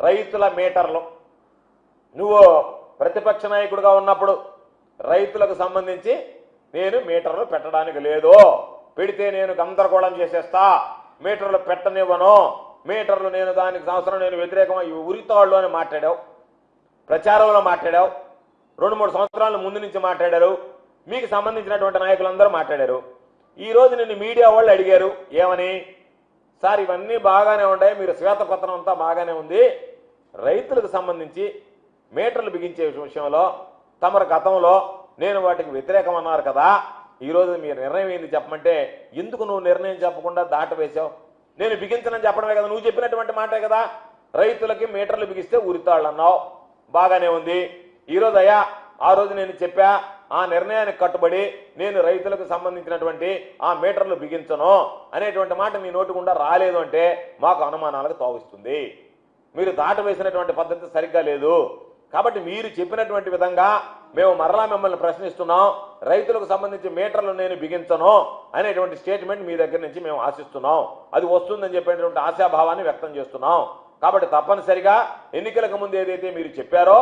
రైతుల మీటర్లు. నువ్వు ప్రతిపక్ష నాయకుడిగా ఉన్నప్పుడు రైతులకు సంబంధించి నేను మీటర్లు పెట్టడానికి లేదు. పెడితే నేను గందరగోళం చేసేస్తా. మీటర్లు పెట్టనివ్వను. మీటర్లు నేను దానికి సంవత్సరం నేను వ్యతిరేకమై ఉరితాళ్ళు అని మాట్లాడావు. ప్రచారంలో మాట్లాడావు. రెండు మూడు సంవత్సరాల ముందు నుంచి మాట్లాడారు. మీకు సంబంధించినటువంటి నాయకులందరూ మాట్లాడారు. ఈ రోజు నిన్ను మీడియా వాళ్ళు అడిగారు ఏమని? సార్ ఇవన్నీ బాగానే ఉన్నాయి మీరు శ్వేతపత్రం అంతా బాగానే ఉంది. రైతులకు సంబంధించి మీటర్లు బిగించే విషయంలో తమరు గతంలో నేను వాటికి వ్యతిరేకం అన్నారు కదా. ఈ రోజు మీ నిర్ణయం ఏంది చెప్పమంటే ఎందుకు నువ్వు నిర్ణయం చెప్పకుండా దాటవేశావు నేను బిగించనని చెప్పడమే కదా నువ్వు చెప్పినటువంటి మాటే కదా. రైతులకి మీటర్లు బిగిస్తే ఉరితాళ్ళు అన్నావు బాగానే ఉంది. ఈ అయ్యా ఆ రోజు నేను చెప్పా ఆ నిర్ణయానికి కట్టుబడి నేను రైతులకు సంబంధించినటువంటి ఆ మీటర్లు బిగించను అనేటువంటి మాట మీ నోటి గుండా రాలేదు అంటే మాకు అనుమానాలకు తావిస్తుంది. మీరు దాట వేసినటువంటి పద్ధతి సరిగ్గా లేదు. కాబట్టి మీరు చెప్పినటువంటి విధంగా మేము మరలా మిమ్మల్ని ప్రశ్నిస్తున్నాం. రైతులకు సంబంధించి మీటర్లు నేను బిగించను అనేటువంటి స్టేట్మెంట్ మీ దగ్గర నుంచి మేము ఆశిస్తున్నాం. అది వస్తుందని చెప్పేటువంటి ఆశాభావాన్ని వ్యక్తం చేస్తున్నాం. కాబట్టి తప్పనిసరిగా ఎన్నికలకు ముందు ఏదైతే మీరు చెప్పారో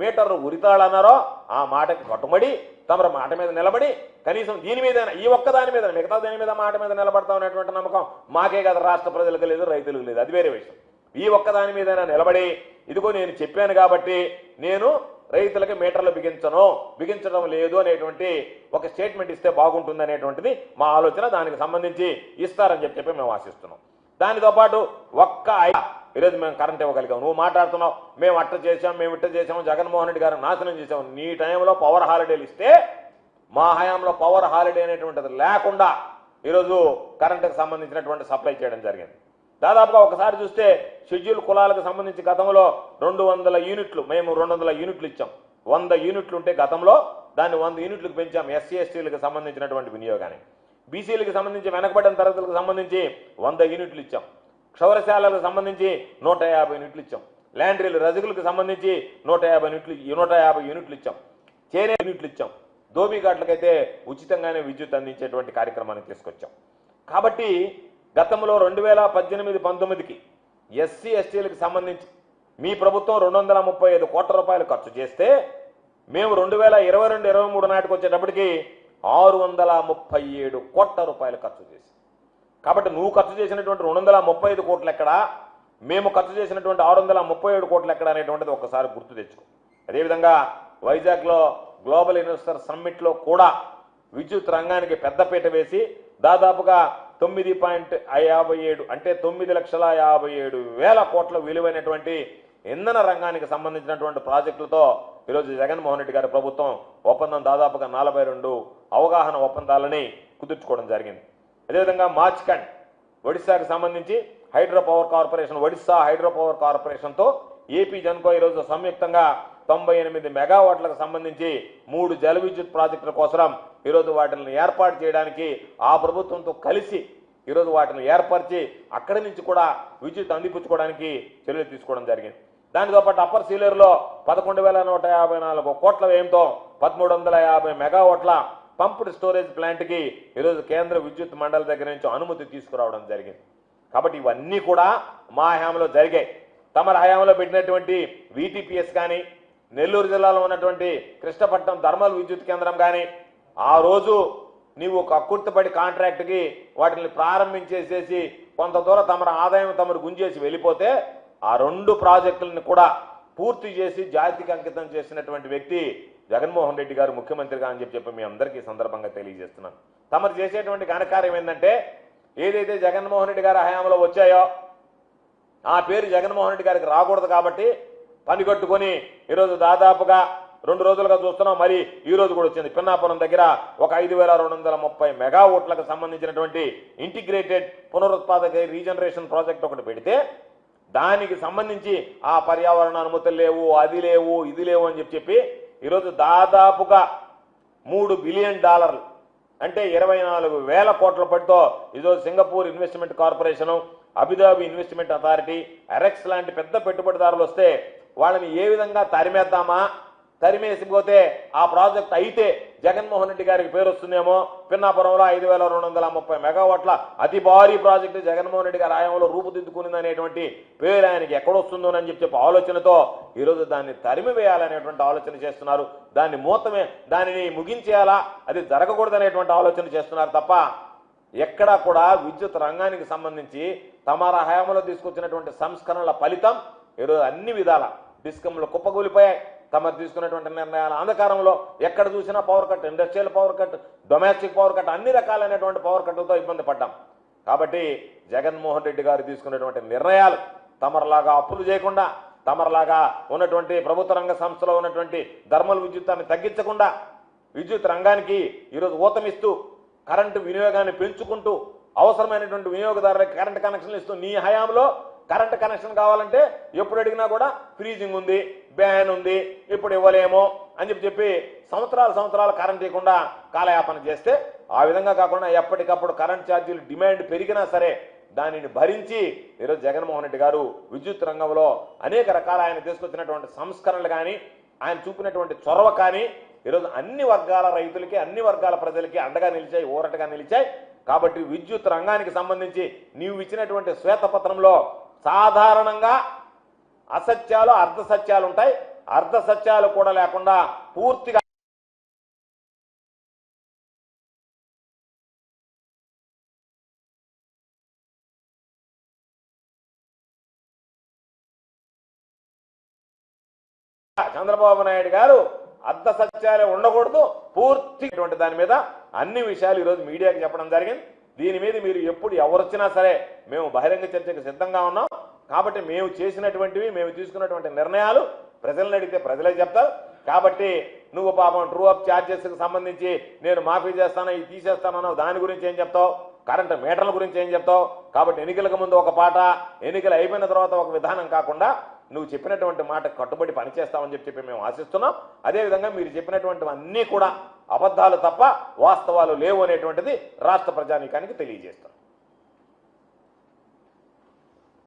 మీటర్లు ఉరితాళన్నారో ఆ మాటకి కట్టుబడి తమరు మాట మీద నిలబడి కనీసం దీని మీద ఈ ఒక్క దాని మీద మిగతా దాని మీద మాట మీద నిలబడతాం అనేటువంటి నమ్మకం మాకే కదా రాష్ట్ర ప్రజలకు లేదు రైతులకు లేదు. అది వేరే విషయం. ఈ ఒక్క దాని మీద నిలబడి ఇదిగో నేను చెప్పాను కాబట్టి నేను రైతులకు మీటర్లు బిగించను బిగించడం లేదు అనేటువంటి ఒక స్టేట్మెంట్ ఇస్తే బాగుంటుంది అనేటువంటిది మా ఆలోచన. దానికి సంబంధించి ఇస్తారని చెప్పి చెప్పి మేము ఆశిస్తున్నాం. దానితో పాటు ఒక్క ఐ- ఈరోజు మేము కరెంట్ ఇవ్వగలిగాం. నువ్వు మాట్లాడుతున్నావు మేము అట్ట చేసాం మేము ఇట్ట చేసాము జగన్మోహన్ రెడ్డి గారు నాశనం చేసాము నీ టైంలో పవర్ హాలిడేలు ఇస్తే మా హయాంలో పవర్ హాలిడే అనేటువంటిది లేకుండా ఈరోజు కరెంటుకు సంబంధించినటువంటి సప్లై చేయడం జరిగింది. దాదాపుగా ఒకసారి చూస్తే షెడ్యూల్ కులాలకు సంబంధించి గతంలో రెండు వందల యూనిట్లు మేము రెండు వందల యూనిట్లు ఇచ్చాం. వంద యూనిట్లు ఉంటే గతంలో దాన్ని వంద యూనిట్లకు పెంచాం ఎస్సీ ఎస్టీలకు సంబంధించినటువంటి వినియోగాన్ని. బీసీలకు సంబంధించి వెనకబడిన తరగతులకు సంబంధించి వంద యూనిట్లు ఇచ్చాం. క్షౌరశాలకు సంబంధించి నూట యాభై యూనిట్లు ఇచ్చాం. ల్యాండ్రీలు రజకులకు సంబంధించి నూట యాభై యూనిట్లు నూట యాభై యూనిట్లు ఇచ్చాం. చేనే యూనిట్లు ఇచ్చాం. ధోబీఘాట్లకైతే ఉచితంగానే విద్యుత్ అందించేటువంటి కార్యక్రమాన్ని తీసుకొచ్చాం. కాబట్టి గతంలో రెండు వేల పద్దెనిమిది పంతొమ్మిదికి ఎస్సీ ఎస్టీలకు సంబంధించి మీ ప్రభుత్వం రెండు వందల ముప్పై ఐదు కోట్ల రూపాయలు ఖర్చు చేస్తే మేము రెండు వేల ఇరవై రెండు ఇరవై మూడు నాటికి వచ్చేటప్పటికి ఆరు వందల ముప్పై ఏడు కోట్ల రూపాయలు ఖర్చు చేసి కాబట్టి నువ్వు ఖర్చు చేసినటువంటి రెండు వందల ముప్పై ఐదు కోట్లు ఎక్కడ? మేము ఖర్చు చేసినటువంటి ఆరు వందల ముప్పై ఏడు కోట్లు ఎక్కడ అనేటువంటిది ఒకసారి గుర్తు తెచ్చుకో. అదేవిధంగా వైజాగ్లో గ్లోబల్ ఇన్వెస్టర్ సమ్మిట్లో కూడా విద్యుత్ రంగానికి పెద్దపీట వేసి దాదాపుగా తొమ్మిది పాయింట్ యాభై ఏడు అంటే తొమ్మిది లక్షల యాభై ఏడు వేల కోట్ల విలువైనటువంటి ఇంధన రంగానికి సంబంధించినటువంటి ప్రాజెక్టులతో ఈరోజు జగన్మోహన్ రెడ్డి గారి ప్రభుత్వం ఒప్పందం దాదాపుగా నలభై రెండు అవగాహన ఒప్పందాలని కుదుర్చుకోవడం జరిగింది. అదేవిధంగా మార్చ్కండ్ ఒడిశాకు సంబంధించి hydro power corporation Odisha hydro power కార్పొరేషన్తో AP Genco ఈరోజు సంయుక్తంగా తొంభై ఎనిమిది మెగావాట్లకు సంబంధించి మూడు జల విద్యుత్ ప్రాజెక్టుల కోసం ఈరోజు వాటిని ఏర్పాటు చేయడానికి ఆ ప్రభుత్వంతో కలిసి ఈరోజు వాటిని ఏర్పరిచి అక్కడి నుంచి కూడా విద్యుత్ అందిపుచ్చుకోవడానికి చర్యలు తీసుకోవడం జరిగింది. దానితో పాటు అప్పర్ సీలేరులో పదకొండు వేల నూట యాభై నాలుగు కోట్ల వ్యయంతో పదమూడు వందల యాభై మెగావాట్ల పంప్డ్ స్టోరేజ్ ప్లాంట్కి ఈరోజు కేంద్ర విద్యుత్ మండలి దగ్గర నుంచి అనుమతి తీసుకురావడం జరిగింది. కాబట్టి ఇవన్నీ కూడా మా హయాంలో జరిగాయి. తమర హయాంలో పెట్టినటువంటి వీటీపీఎస్ కానీ నెల్లూరు జిల్లాలో ఉన్నటువంటి కృష్ణపట్నం ధర్మల్ విద్యుత్ కేంద్రం కానీ ఆ రోజు నీవు ఒక కాంట్రాక్ట్కి వాటిని ప్రారంభించేసేసి కొంత దూరం తమ ఆదాయం తమరు గుంజేసి వెళ్ళిపోతే ఆ రెండు ప్రాజెక్టులను కూడా పూర్తి చేసి జాతికి అంకితం చేసినటువంటి వ్యక్తి జగన్మోహన్ రెడ్డి గారు ముఖ్యమంత్రిగా అని చెప్పి చెప్పి మీ అందరికీ సందర్భంగా తెలియజేస్తున్నాను. తమరు చేసేటువంటి ఘనకార్యం ఏంటంటే ఏదైతే జగన్మోహన్ రెడ్డి గారి హయాంలో వచ్చాయో ఆ పేరు జగన్మోహన్ రెడ్డి గారికి రాకూడదు కాబట్టి పనికట్టుకొని ఈరోజు దాదాపుగా రెండు రోజులుగా చూస్తున్నాం. మరి ఈ రోజు కూడా వచ్చింది. పిన్నాపురం దగ్గర ఒక ఐదు వేల రెండు వందల ముప్పై మెగావోట్లకు సంబంధించినటువంటి ఇంటిగ్రేటెడ్ పునరుత్పాదక రీజనరేషన్ ప్రాజెక్ట్ ఒకటి పెడితే దానికి సంబంధించి ఆ పర్యావరణ అనుమతులు లేవు అది లేవు ఇది లేవు అని చెప్పి చెప్పి ఈరోజు దాదాపుగా మూడు బిలియన్ డాలర్లు అంటే ఇరవై నాలుగు వేల కోట్ల పడితో ఈరోజు Singapore investment corporation Abu Dhabi investment authority ఎరెక్స్ లాంటి పెద్ద పెట్టుబడిదారులు వస్తే వాళ్ళని ఏ విధంగా తరిమేద్దామా? తరిమేసిపోతే ఆ ప్రాజెక్ట్ అయితే జగన్మోహన్ రెడ్డి గారికి పేరు వస్తుందేమో? పిన్నాపురంలో ఐదు వేల రెండు వందల ముప్పై మెగావాట్ల అతి భారీ ప్రాజెక్టు జగన్మోహన్ రెడ్డి గారి ఆయంలో రూపుదిద్దుకునింది అనేటువంటి పేరు ఆయనకి ఎక్కడొస్తుందోనని చెప్పి చెప్పి ఆలోచనతో ఈరోజు దాన్ని తరిమి వేయాలనేటువంటి ఆలోచన చేస్తున్నారు. దాన్ని మూతమే దానిని ముగించేయాలా? అది జరగకూడదనేటువంటి ఆలోచన చేస్తున్నారు తప్ప ఎక్కడా కూడా విద్యుత్ రంగానికి సంబంధించి తమ హయాంలో తీసుకొచ్చినటువంటి సంస్కరణల ఫలితం ఈరోజు అన్ని విధాల. డిస్కంలు కుప్పకూలిపోయాయి. తమ తీసుకున్నటువంటి నిర్ణయాల అంధకారంలో ఎక్కడ చూసినా power cut industrial power cut domestic power cut అన్ని రకాలైనటువంటి పవర్ కట్లతో ఇబ్బంది పడ్డాం. కాబట్టి జగన్మోహన్ రెడ్డి గారు తీసుకున్నటువంటి నిర్ణయాలు తమరిలాగా అప్పులు చేయకుండా తమరిలాగా ఉన్నటువంటి ప్రభుత్వ రంగ సంస్థలో ఉన్నటువంటి ధర్మల విద్యుత్తాన్ని తగ్గించకుండా విద్యుత్ రంగానికి ఈరోజు ఊతమిస్తూ కరెంటు వినియోగాన్ని పెంచుకుంటూ అవసరమైనటువంటి వినియోగదారులకు కరెంటు కనెక్షన్లు ఇస్తూ నీ హయాంలో కరెంటు కనెక్షన్ కావాలంటే ఎప్పుడు అడిగినా కూడా ఫ్రీజింగ్ ఉంది బ్యాన్ ఉంది ఇప్పుడు ఇవ్వలేమో అని చెప్పి చెప్పి సంవత్సరాలు సంవత్సరాలు కరెంట్ ఇవ్వకుండా కాలయాపన చేస్తే ఆ విధంగా కాకుండా ఎప్పటికప్పుడు కరెంట్ ఛార్జీలు డిమాండ్ పెరిగినా సరే దానిని భరించి ఈరోజు జగన్మోహన్ రెడ్డి గారు విద్యుత్ రంగంలో అనేక రకాల ఆయన తీసుకొచ్చినటువంటి సంస్కరణలు కానీ ఆయన చూపినటువంటి చొరవ కానీ ఈరోజు అన్ని వర్గాల రైతులకి అన్ని వర్గాల ప్రజలకి అండగా నిలిచాయి ఊరటగా నిలిచాయి. కాబట్టి విద్యుత్ రంగానికి సంబంధించి నీవు ఇచ్చినటువంటి శ్వేతపత్రంలో సాధారణంగా అసత్యాలు అర్ధ సత్యాలు ఉంటాయి. అర్ధ సత్యాలు కూడా లేకుండా పూర్తిగా చంద్రబాబు నాయుడు గారు అర్ధ సత్యాలే ఉండకూడదు పూర్తి దాని మీద అన్ని విషయాలు ఈరోజు మీడియాకి చెప్పడం జరిగింది. దీని మీద మీరు ఎప్పుడు ఎవరొచ్చినా సరే మేము బహిరంగ చర్చకు సిద్ధంగా ఉన్నాం. కాబట్టి మేము చేసినటువంటివి మేము తీసుకున్నటువంటి నిర్ణయాలు ప్రజలను అడిగితే ప్రజలే చెప్తారు. కాబట్టి నువ్వు పాపం ట్రూ అప్ ఛార్జెస్కి సంబంధించి నేను మాఫీ చేస్తాను ఇది తీసేస్తానన్నావు దాని గురించి ఏం చెప్తావు? కరెంటు మీటర్ల గురించి ఏం చెప్తావు? కాబట్టి ఎన్నికలకు ముందు ఒక పాట ఎన్నికలు అయిపోయిన తర్వాత ఒక విధానం కాకుండా నువ్వు చెప్పినటువంటి మాట కట్టుబడి పనిచేస్తామని చెప్పి చెప్పి మేము ఆశిస్తున్నాం. అదేవిధంగా మీరు చెప్పినటువంటి అన్నీ కూడా అబద్ధాలు తప్ప వాస్తవాలు లేవు అనేటువంటిది రాష్ట్ర ప్రజానీకానికి తెలియజేస్తాం.